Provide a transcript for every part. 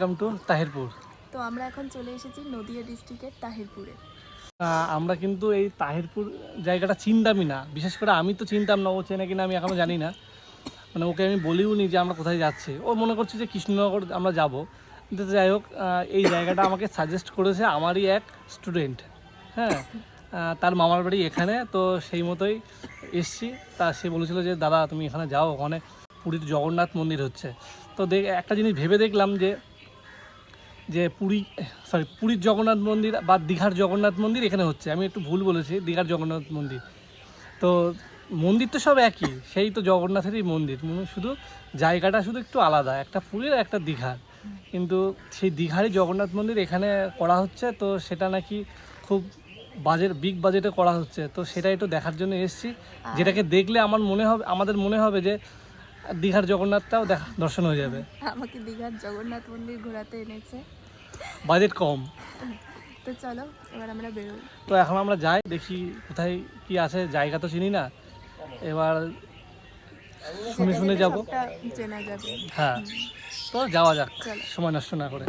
Welcome to Tahirpur তো আমরা এখন চলে এসেছি নদিয়া ডিস্ট্রিক্টের তাহিরপুরে আমরা কিন্তু এই তাহিরপুর জায়গাটা চিনতামই না। বিশেষ করে আমি তো চিনতাম না ও চেনে কিনা আমি এখনও জানি না। মানে ওকে আমি বলিও নি যে আমরা কোথায় যাচ্ছি। ও মনে করছে যে কৃষ্ণনগর আমরা যাব। কিন্তু যাই হোক এই জায়গাটা আমাকে সাজেস্ট করেছে আমারই এক স্টুডেন্ট হ্যাঁ? তার মামার বাড়ি এখানে। তো সেই মতোই এসছি। তা সে বলেছিল যে দাদা তুমি এখানে যাও। ওখানে পুরীর জগন্নাথ মন্দির হচ্ছে। তো দেখ একটা জিনিস ভেবে দেখলাম যে যে পুরী সরি পুরীর জগন্নাথ মন্দির বা দীঘার জগন্নাথ মন্দির এখানে হচ্ছে। আমি একটু ভুল বলেছি, দীঘার জগন্নাথ মন্দির। তো মন্দির তো সব একই, সেই তো জগন্নাথেরই মন্দির। শুধু জায়গাটা শুধু একটু আলাদা, একটা পুরীর একটা দীঘার। কিন্তু সেই দীঘারই জগন্নাথ মন্দির এখানে করা হচ্ছে, তো সেটা নাকি খুব বাজেট বিগ বাজেটে করা হচ্ছে। তো সেটা একটু দেখার জন্য এসেছি। যেটাকে দেখলে আমার মনে হবে আমাদের মনে হবে যে দীঘার জগন্নাথটাও দেখা দর্শন হয়ে যাবে। আমাকে দীঘার জগন্নাথ মন্দির ঘোরাতে এনেছে। বাজেট কম। তো চলো এবার আমরা বেরোই। তো এখন আমরা যাই দেখি কোথায় কি আছে জায়গা তো চিনি না। এবার শুনে শুনে যাব। চেনা যাবে। হ্যাঁ তো যাওয়া যাক সময় নষ্ট না করে।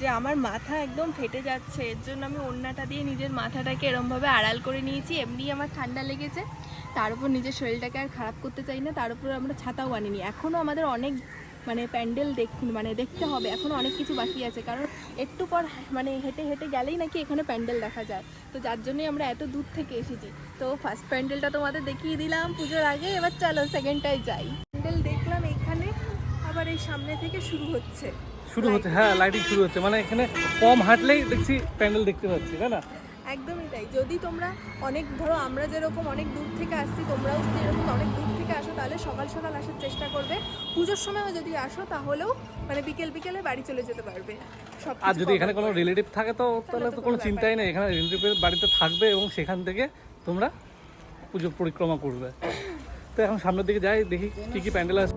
যে আমার মাথা একদম ফেটে যাচ্ছে, এর জন্য আমি ওড়নাটা দিয়ে নিজের মাথাটাকে এরমভাবে আড়াল করে নিয়েছি, এমনি আমার ঠান্ডা লেগেছে। তার উপর নিজের শরীরটাকে আর খারাপ করতে চাই না, তার উপর আমরা ছাতাও আনিনি এখনও আমাদের অনেক মানে প্যান্ডেল দেখ মানে দেখতে হবে এখনও অনেক কিছু বাকি আছে, কারণ একটু পর মানে হেঁটে হেঁটে গেলেই নাকি এখানে প্যান্ডেল দেখা যায়। তো যার জন্যই আমরা এত দূর থেকে এসেছি। তো ফার্স্ট প্যান্ডেলটা তোমাদের দেখিয়ে দিলাম পুজোর আগে, এবার চলো সেকেন্ডটাই যাই। প্যান্ডেল দেখলাম এখানে, আবার এই সামনে থেকে শুরু হচ্ছে। শুরু হচ্ছে হ্যাঁ লাইটিং শুরু হচ্ছে। মানে এখানে কম হাঁটলেই দেখছি প্যান্ডেল দেখতে পাচ্ছি তাই না? একদমই তাই। যদি তোমরা অনেক ধরো আমরা যেরকম অনেক দূর থেকে আসছি তোমরাও যদি এরকম অনেক দূর থেকে আসো তাহলে সকাল সকাল আসার চেষ্টা করবে। পুজোর সময়ও যদি আসো তাহলেও মানে বিকেল বিকেলে বাড়ি চলে যেতে পারবে। সব আর যদি এখানে কোনো রিলেটিভ থাকে তো তাহলে তো কোনো চিন্তাই নেই। এখানে রিলেটিভের বাড়িতে থাকবে এবং সেখান থেকে তোমরা পুজো পরিক্রমা করবে। তো এখন সামনের দিকে যাই দেখি কী কী প্যান্ডেল আছে।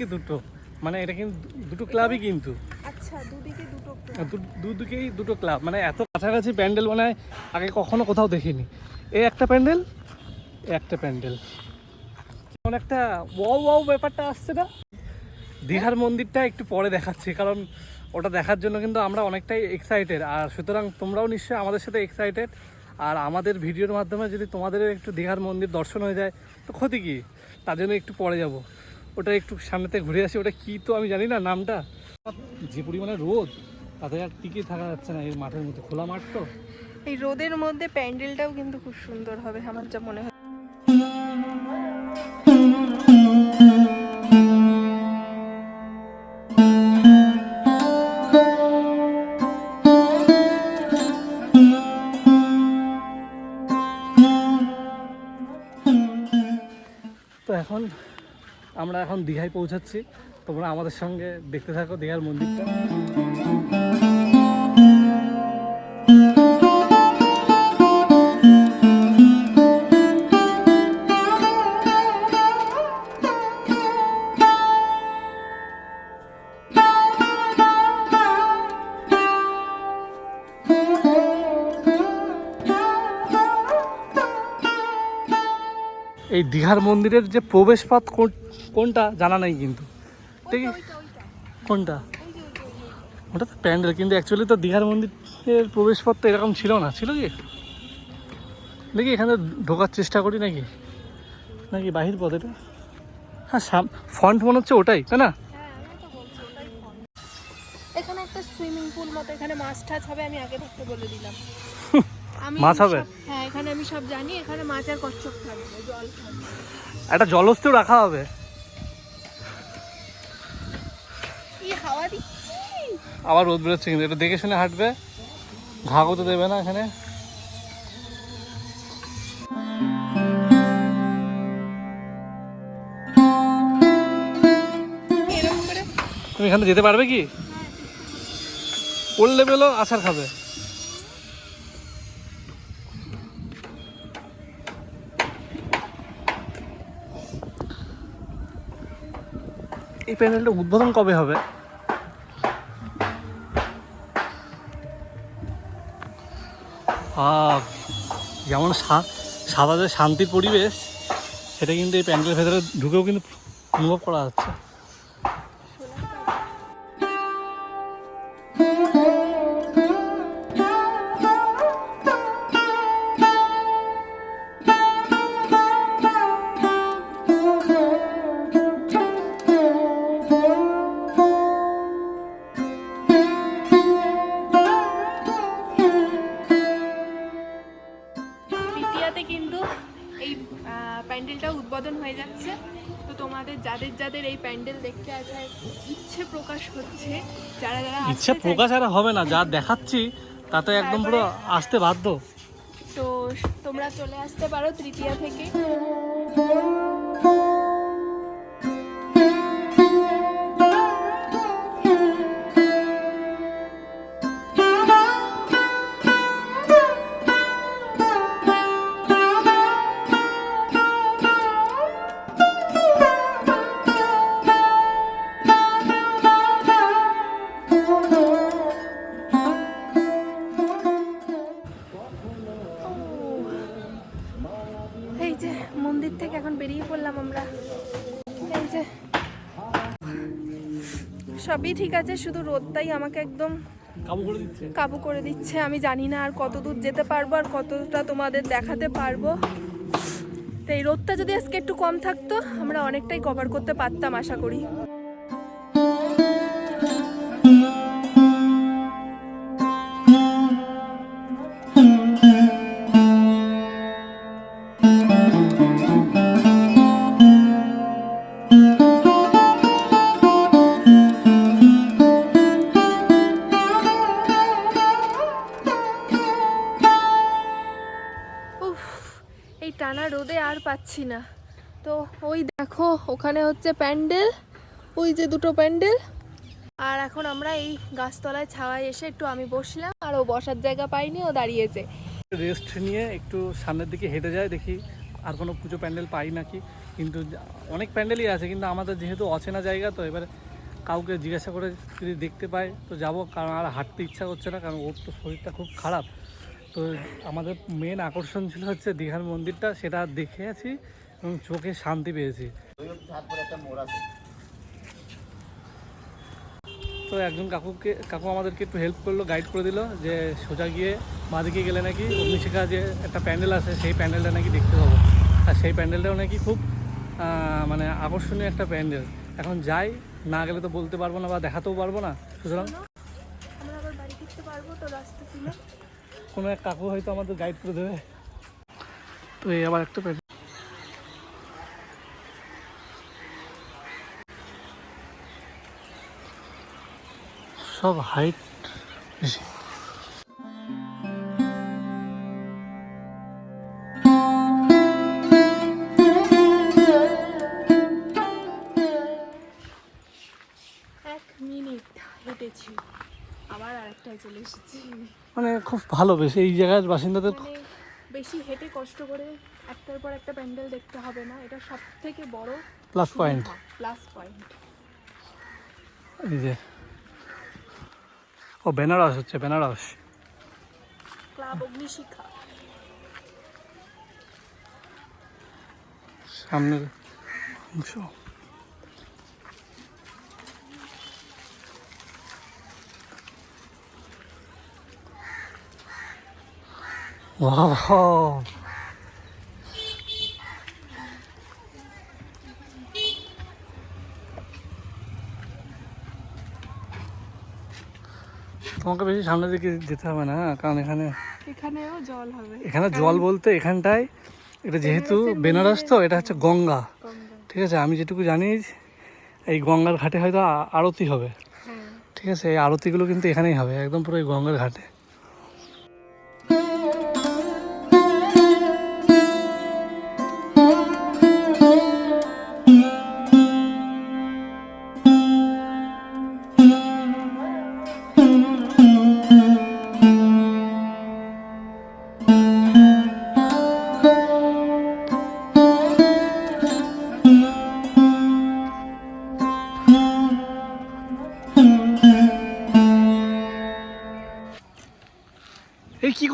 দুদিকে দুটো। মানে এটা কিন্তু দুটো ক্লাবই কিন্তু। আচ্ছা দুদিকে দুটো দু- দুদিকেই দুটো ক্লাব মানে এত কাছাকাছি প্যান্ডেল মানে আগে কখনো কোথাও দেখিনি। এই একটা প্যান্ডেল একটা প্যান্ডেল। কেমন একটা ওয়াও ওয়াও ব্যাপারটা আসছে না? দীঘার মন্দিরটা একটু পরে দেখাচ্ছি কারণ ওটা দেখার জন্য কিন্তু আমরা অনেকটাই এক্সাইটেড আর সুতরাং তোমরাও নিশ্চয়ই আমাদের সাথে এক্সাইটেড আর আমাদের ভিডিওর মাধ্যমে যদি তোমাদের একটু দীঘার মন্দির দর্শন হয়ে যায় তো ক্ষতি কী? তার জন্য একটু পরে যাব। ওটা একটু সামনেতে ঘুরে আসি ওটা কী তো আমি জানি না নামটা। যে পরিমাণে রোদ তাতে আর টিকে থাকা যাচ্ছে না এই মাঠের মধ্যে খোলা মাঠ তো। এই রোদের মধ্যে প্যান্ডেলটাও কিন্তু খুব সুন্দর হবে আমার যা মনে হয়। তো এখন আমরা এখন দীঘায় পৌঁছাচ্ছি। তোমরা আমাদের সঙ্গে দেখতে থাকো দীঘার মন্দিরটা। এই দীঘার মন্দিরের যে প্রবেশ পথ কোন- কোনটা জানা নেই কিন্তু। ঠিক কোনটা? ওটা তো প্যান্ডেল কিন্তু অ্যাকচুয়ালি তো দীঘার মন্দিরের প্রবেশ পথ তো এরকম ছিল না। ছিল কি? দেখি এখানে ঢোকার চেষ্টা করি নাকি? নাকি বাহির পথ এটা? হ্যাঁ সাম ফ্রন্ট মনে হচ্ছে ওটাই তাই না? এখানে একটা সুইমিং পুল মতো এখানে মাছ টাছ হবে আমি আগে থাকতে বলে দিলাম। মাছ হবে? হ্যাঁ এখানে আমি সব জানি এখানে মাছ আর কচ্ছপ থাকবে জল থাকবে। একটা জলস্থিও রাখা হবে। আবার রোদ বেরোচ্ছে কিন্তু, এটা দেখে শুনে হাঁটবে। ঘাগও তো দেবে না এখানে। তুমি এখানে যেতে পারবে কি? ওর লেভেলও আছাড় খাবে। এই প্যানেলটা উদ্বোধন কবে হবে? যেমন সা- সাদা যে শান্তির পরিবেশ, সেটা কিন্তু এই প্যান্ডেলের ভেতরে ঢুকেও কিন্তু অনুভব করা যাচ্ছে। প্যান্ডেলটা উদ্বোধন হয়ে যাচ্ছে। তো তোমাদের যাদের যাদের এই প্যান্ডেল দেখতে আসার ইচ্ছে প্রকাশ হচ্ছে যারা যারা ইচ্ছে প্রকাশ আর হবে না যা দেখাচ্ছি তাতে একদম পুরো আসতে বাধ্য। তো তোমরা চলে আসতে পারো তৃতীয়া থেকে। মন্দির থেকে এখন বেরিয়ে পড়লাম আমরা। এই যে সবই ঠিক আছে শুধু রোদটাই আমাকে একদম কাবু করে দিচ্ছে। কাবু করে দিচ্ছে। আমি জানি না আর কত দূর যেতে পারব আর কতটা তোমাদের দেখাতে পারব। তো এই রোদটা যদি আজকে একটু কম থাকতো আমরা অনেকটাই কভার করতে পারতাম আশা করি। টানা রোদে আর পাচ্ছি না। তো ওই দেখো, ওখানে হচ্ছে প্যান্ডেল, ওই যে দুটো প্যান্ডেল। আর এখন আমরা এই গাছতলায় ছাওয়ায় এসে একটু আমি বসলাম, আর ও বসার জায়গা পাইনি, ও দাঁড়িয়েছে। রেস্ট নিয়ে একটু সামনের দিকে হেঁটে যায়, দেখি আর কোনো পুজো প্যান্ডেল পাই নাকি। কিন্তু অনেক প্যান্ডেলই আছে, কিন্তু আমাদের যেহেতু অচেনা জায়গা, তো এবারে কাউকে জিজ্ঞাসা করে যদি দেখতে পাই তো যাব। কারণ আর হাঁটতে ইচ্ছা করছে না, কারণ ওর তো শরীরটা খুব খারাপ। তো আমাদের মেন আকর্ষণ ছিল হচ্ছে দীঘার মন্দিরটা, সেটা দেখে আছি এবং চোখে শান্তি পেয়েছি। তো একজন কাকুকে, কাকু আমাদেরকে একটু হেল্প করল গাইড করে দিল যে সোজা গিয়ে বাঁদিকে গেলে নাকি অগ্নিশিখা যে একটা প্যান্ডেল আছে, সেই প্যান্ডেলটা নাকি দেখতে পাবো। আর সেই প্যান্ডেলটাও নাকি খুব মানে আকর্ষণীয় একটা প্যান্ডেল। এখন যাই, না গেলে তো বলতে পারব না বা দেখাতেও পারব না। সুতরাং আমরা আবার বাড়ি ফিরতে পারব তো রাস্তা ছিল কোনো এক কাকু হয়তো আমাদের গাইড করে দেবে। তো এই আবার একটা প্যান্ডেল সব হাইট বেশি। ভালো বেশ এই জায়গার বাসিন্দাদের বেশি হেঁটে কষ্ট করে একটার পর একটা প্যান্ডেল দেখতে হবে না এটা সব থেকে বড় প্লাস পয়েন্ট প্লাস পয়েন্ট এই যে ও বেনারস হচ্ছে বেনারস। ক্লাব অগ্নিশিখা। সামনের অংশ। Wow. তোমাকে বেশি সামনের দিকে যেতে হবে না কারণ এখানে এখানেও জল হবে। এখানে জল বলতে এখানটায় এটা যেহেতু বেনারস তো এটা হচ্ছে গঙ্গা। গঙ্গা। ঠিক আছে আমি যেটুকু জানি এই গঙ্গার ঘাটে হয়তো আরতি হবে। হ্যাঁ। ঠিক আছে এই আরতিগুলো কিন্তু এখানেই হবে একদম পুরো এই গঙ্গার ঘাটে।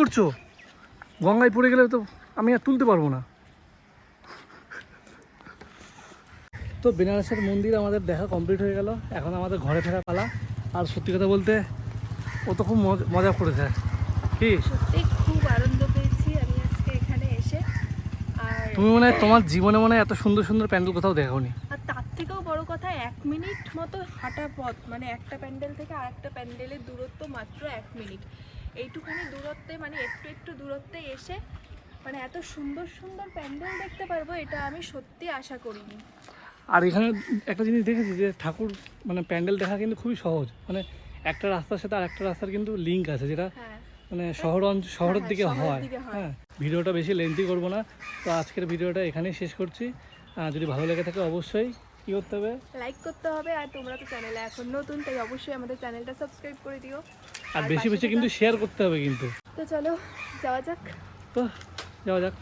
করছ? গঙ্গায় পড়ে গেলে তো আমি আর তুলতে পারব না। তো বেনারসের মন্দির আমাদের দেখা কমপ্লিট হয়ে গেল। এখন আমাদের ঘরে ফেরা পালা। আর সত্যি কথা বলতে ও তো খুব মজ- করেছে। কি? সত্যি খুব আনন্দ পেয়েছি আমি আজকে এখানে এসে। আর তুমি মনে হয় তোমার জীবনে মনে হয় এত সুন্দর সুন্দর প্যান্ডেল কোথাও দেখাওনি আর তার থেকেও বড় কথা এক মিনিট মতো হাঁটা পথ। মানে একটা প্যান্ডেল থেকে আরেকটা প্যান্ডেলের দূরত্ব মাত্র এক মিনিট। এইটুখানি দূরত্বে মানে একটু একটু দূরত্বে এসে মানে এত সুন্দর সুন্দর প্যান্ডেল দেখতে পারব এটা আমি সত্যি আশা করিনি। আর এখানে একটা জিনিস দেখেছি যে ঠাকুর মানে প্যান্ডেল দেখা কিন্তু খুবই সহজ। মানে একটা রাস্তার সাথে আর একটা রাস্তার কিন্তু লিঙ্ক আছে যেটা হ্যাঁ। মানে শহর অঞ্চ- শহরের হ্যাঁ, দিকে হয়। হ্যাঁ। ভিডিওটা বেশি লেন্থি করব না। তো আজকের ভিডিওটা এখানেই শেষ করছি। যদি ভালো লেগে থাকে অবশ্যই কী করতে হবে? লাইক করতে হবে আর তোমরা তো চ্যানেলে এখন নতুন তাই অবশ্যই আমাদের চ্যানেলটা সাবস্ক্রাইব করে দিও। আর বেশি বেশি কিন্তু শেয়ার করতে হবে কিন্তু। তো চলো যাওয়া যাক। তো যাওয়া যাক।